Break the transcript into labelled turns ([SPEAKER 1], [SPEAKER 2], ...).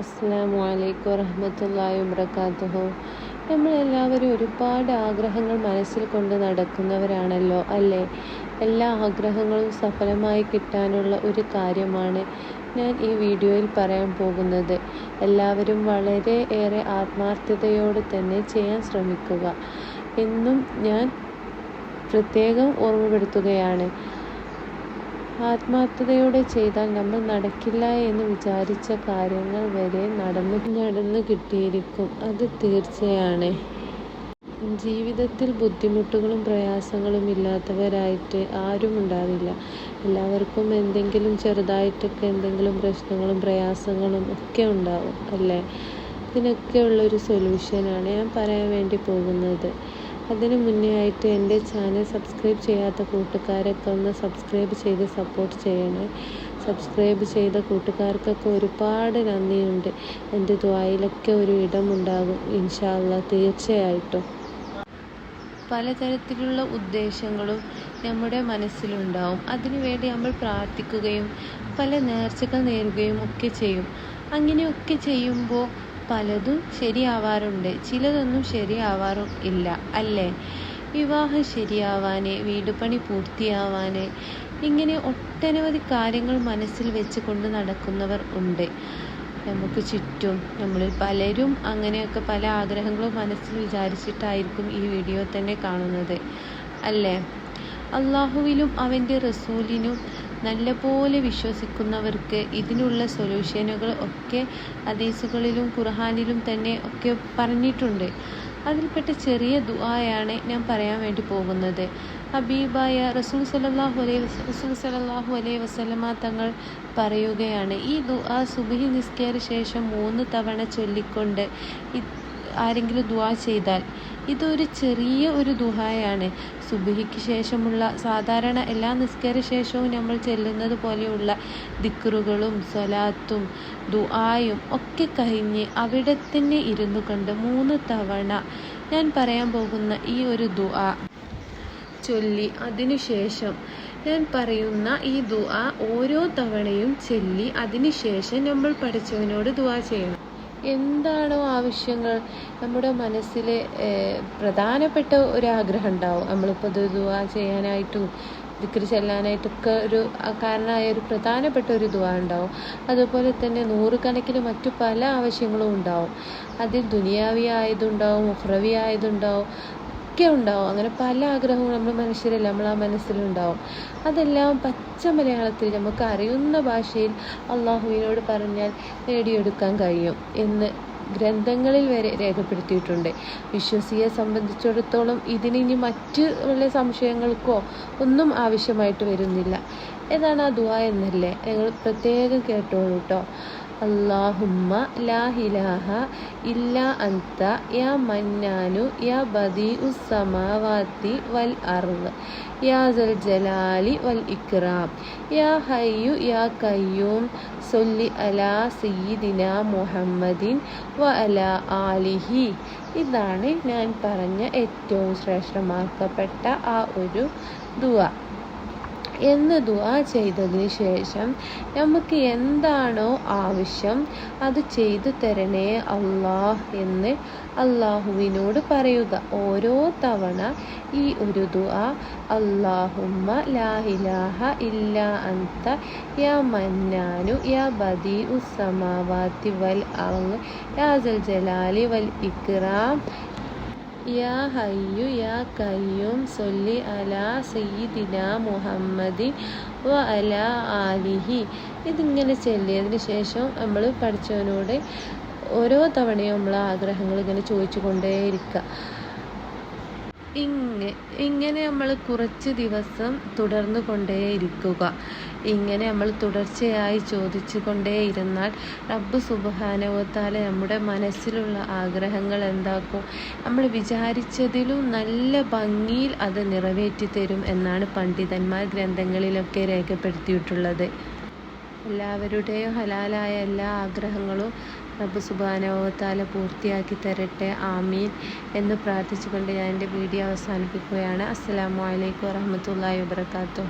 [SPEAKER 1] അസ്സാം വലൈക്കും വറഹമത്തല്ലാഹി വബർക്കാത്തുഹു നമ്മളെല്ലാവരും ഒരുപാട് ആഗ്രഹങ്ങൾ മനസ്സിൽ കൊണ്ട് നടക്കുന്നവരാണല്ലോ അല്ലേ? എല്ലാ ആഗ്രഹങ്ങളും സഫലമായി കിട്ടാനുള്ള ഒരു കാര്യമാണ് ഞാൻ ഈ വീഡിയോയിൽ പറയാൻ പോകുന്നത്. എല്ലാവരും വളരെ ഏറെ ആത്മാർത്ഥതയോടെ തന്നെ ചെയ്യാൻ ശ്രമിക്കുക. എന്നും ഞാൻ പ്രത്യേകം ഓർമ്മപ്പെടുത്തുകയാണ്. ആത്മാർത്ഥതയോടെ ചെയ്താൽ നമ്മൾ നടക്കില്ല എന്ന് വിചാരിച്ച കാര്യങ്ങൾ വരെ നടന്നു നടന്നു കിട്ടിയിരിക്കും. അത് തീർച്ചയാണ്. ജീവിതത്തിൽ ബുദ്ധിമുട്ടുകളും പ്രയാസങ്ങളും ഇല്ലാത്തവരായിട്ട് ആരും ഉണ്ടാവില്ല. എല്ലാവർക്കും എന്തെങ്കിലും ചെറുതായിട്ടൊക്കെ എന്തെങ്കിലും പ്രശ്നങ്ങളും പ്രയാസങ്ങളും ഒക്കെ ഉണ്ടാവും അല്ലേ? ഇതിനൊക്കെ ഉള്ളൊരു സൊല്യൂഷനാണ് ഞാൻ പറയാൻ വേണ്ടി പോകുന്നത്. അതിന് മുന്നേ ആയിട്ട് എന്റെ ചാനൽ സബ്സ്ക്രൈബ് ചെയ്യാത്ത കൂട്ടുകാരൊക്കെ ഒന്ന് സബ്സ്ക്രൈബ് ചെയ്ത് സപ്പോർട്ട് ചെയ്യണേ. സബ്സ്ക്രൈബ് ചെയ്ത കൂട്ടുകാർക്കൊക്കെ ഒരുപാട് നന്ദിയുണ്ട്. എന്റെ ദ്വായിലൊക്കെ ഒരു ഇടമുണ്ടാകും ഇൻഷാല്ല തീർച്ചയായിട്ടും. പലതരത്തിലുള്ള ഉദ്ദേശങ്ങളും നമ്മുടെ മനസ്സിലുണ്ടാവും. അതിനുവേണ്ടി നമ്മൾ പ്രാർത്ഥിക്കുകയും പല നേർച്ചകൾ നേരുകയും ഒക്കെ ചെയ്യും. അങ്ങനെയൊക്കെ ചെയ്യുമ്പോൾ പലതും ശരിയാവാറുണ്ട്. ചിലതൊന്നും ശരിയാവാറും ഇല്ല. അല്ലേ? വിവാഹം ശരിയാവാന് വീടുപണി പൂർത്തിയാവാന് ഇങ്ങനെ ഒട്ടനവധി കാര്യങ്ങൾ മനസ്സിൽ വെച്ച് കൊണ്ട് നടക്കുന്നവർ ഉണ്ട്. നമുക്ക് ചുറ്റും നമ്മളിൽ പലരും അങ്ങനെയൊക്കെ പല ആഗ്രഹങ്ങളും മനസ്സിൽ വിചാരിച്ചിട്ടായിരിക്കും ഈ വീഡിയോ തന്നെ കാണുന്നത്. അല്ലേ? അള്ളാഹുവിലും അവന്റെ റസൂലിനും നല്ലപോലെ വിശ്വസിക്കുന്നവർക്ക് ഇതിനുള്ള സൊല്യൂഷനുകൾ ഒക്കെ ഹദീസുകളിലും ഖുർഹാനിലും തന്നെ ഒക്കെ പറഞ്ഞിട്ടുണ്ട്. അതിൽപ്പെട്ട ചെറിയ ദുആയാണ് ഞാൻ പറയാൻ വേണ്ടി പോകുന്നത്. ഹബീബായ റസൂൽ സലല്ലാഹു അലൈ റസൂൽ സലല്ലാഹു അലൈ വസല്ലമ തങ്ങൾ പറയുകയാണ് ഈ ദുആ സുബഹി നിസ്കാര ശേഷം മൂന്ന് തവണ ചൊല്ലിക്കൊണ്ട് ആരെങ്കിലും ദുആ ചെയ്താൽ ഇതൊരു ചെറിയ ഒരു ദുഹായാണ് സുബിഹിക്ക് ശേഷമുള്ള സാധാരണ എല്ലാ നിസ്കാര ശേഷവും നമ്മൾ ചെല്ലുന്നത് പോലെയുള്ള ദിക്റുകളും സ്വലാത്തും ദുആയും ഒക്കെ കഴിഞ്ഞ് അവിടെ തന്നെ ഇരുന്നു കൊണ്ട് മൂന്ന് തവണ ഞാൻ പറയാൻ പോകുന്ന ഈ ഒരു ദുആ ചൊല്ലി അതിനുശേഷം ഞാൻ പറയുന്ന ഈ ദുആ ഓരോ തവണയും ചൊല്ലി അതിനുശേഷം നമ്മൾ പഠിച്ചവനോട് ദുആ ചെയ്യണം. എന്താണോ ആവശ്യങ്ങൾ നമ്മുടെ മനസ്സിൽ പ്രധാനപ്പെട്ട ഒരു ആഗ്രഹം ഉണ്ടാവും. നമ്മളിപ്പോൾ ഇത് ദുവാ ചെയ്യാനായിട്ടും ദിക്കറി ചെല്ലാനായിട്ടൊക്കെ ഒരു കാരണമായ ഒരു പ്രധാനപ്പെട്ട ഒരു ദുവാ ഉണ്ടാവും. അതുപോലെ തന്നെ നൂറുകണക്കിന് മറ്റു പല ആവശ്യങ്ങളും ഉണ്ടാവും. അതിൽ ദുനിയാവി ആയതുണ്ടാവും ഉഹ്രവി ആയതുണ്ടാവും. ഒക്കെ ഉണ്ടാവും. അങ്ങനെ പല ആഗ്രഹങ്ങളും നമ്മുടെ മനുഷ്യരല്ല നമ്മൾ ആ മനസ്സിലുണ്ടാവും. അതെല്ലാം പച്ച മലയാളത്തിൽ നമുക്ക് അറിയുന്ന ഭാഷയിൽ അള്ളാഹുവിനോട് പറഞ്ഞാൽ നേടിയെടുക്കാൻ കഴിയും എന്ന് ഗ്രന്ഥങ്ങളിൽ വരെ രേഖപ്പെടുത്തിയിട്ടുണ്ട്. വിശ്വസിയെ സംബന്ധിച്ചിടത്തോളം ഇതിന് ഇനി മറ്റ് വല്ല സംശയങ്ങൾക്കോ ഒന്നും ആവശ്യമായിട്ട് വരുന്നില്ല. ഏതാണ് ആ ദുആ എന്നല്ലേ? ഞങ്ങൾ പ്രത്യേകം കേട്ടോളൂ കേട്ടോ അള്ളാഹുമ്മ ലാ ഇലാഹ ഇല്ലാ അന്ത യാ മന്നാനു യാ ബദീ ഉസ്സമാവാത്തി വൽ അർദ് യാ സൽ ജലാലി വൽ ഇക്റാം യാ ഹയ്യു യാ കയ്യൂം സൊല്ലി അലാ സീദിന മുഹമ്മദിൻ വ അലാ ആലിഹി. ഇതാണ് ഞാൻ പറഞ്ഞ ഏറ്റവും ശ്രേഷ്ഠമാക്കപ്പെട്ട ആ ഒരു ദുവ എന്ന് ദുആ ചെയ്തതിന് ശേഷം നമുക്ക് എന്താണോ ആവശ്യം അത് ചെയ്തു തരണേ അള്ളാഹ് എന്ന് അള്ളാഹുവിനോട് പറയുക. ഓരോ തവണ ഈ ഒരു ദുആ അള്ളാഹുമ്മ ലാഹിലാഹ ഇല്ല അന്ത യാ മന്നാനു യാ ബദി ഉസ്സമാവാത്തി വൽ അങ് യാ ജലാലി വൽ ഇക്റാം യാ ഹയ്യു യാ കയ്യൂം സൊല്ലി അലാ സയ്യിദിന മുഹമ്മദി വ അലാ ആലിഹി. ഇതിങ്ങനെ ചൊല്ലിയതിന് ശേഷം നമ്മൾ പഠിച്ചവനോട് ഓരോ തവണയും നമ്മൾ ആഗ്രഹങ്ങൾ ഇങ്ങനെ ചോദിച്ചു കൊണ്ടേയിരിക്കുക ഇങ്ങനെ ഇങ്ങനെ നമ്മൾ കുറച്ച് ദിവസം തുടർന്നു കൊണ്ടേയിരിക്കുക. ഇങ്ങനെ നമ്മൾ തുടർച്ചയായി ചോദിച്ചു കൊണ്ടേയിരുന്നാൽ റബ്ബ് സുബാനവത്താലെ നമ്മുടെ മനസ്സിലുള്ള ആഗ്രഹങ്ങൾ എന്താക്കും? നമ്മൾ വിചാരിച്ചതിലും നല്ല ഭംഗിയിൽ അത് നിറവേറ്റി തരും എന്നാണ് പണ്ഡിതന്മാർ ഗ്രന്ഥങ്ങളിലൊക്കെ രേഖപ്പെടുത്തിയിട്ടുള്ളത്. എല്ലാവരുടെയും ഹലാലായ എല്ലാ ആഗ്രഹങ്ങളും റബ്ബ് സുബാനവത്താല പൂർത്തിയാക്കി തരട്ടെ. ആമീൻ. എന്ന് പ്രാർത്ഥിച്ചുകൊണ്ട് ഞാൻ എന്റെ വീഡിയോ അവസാനിപ്പിക്കുകയാണ്. അസ്സാം വലൈക്കും വാഹമത്തല്ലാ വാബർക്കാത്തു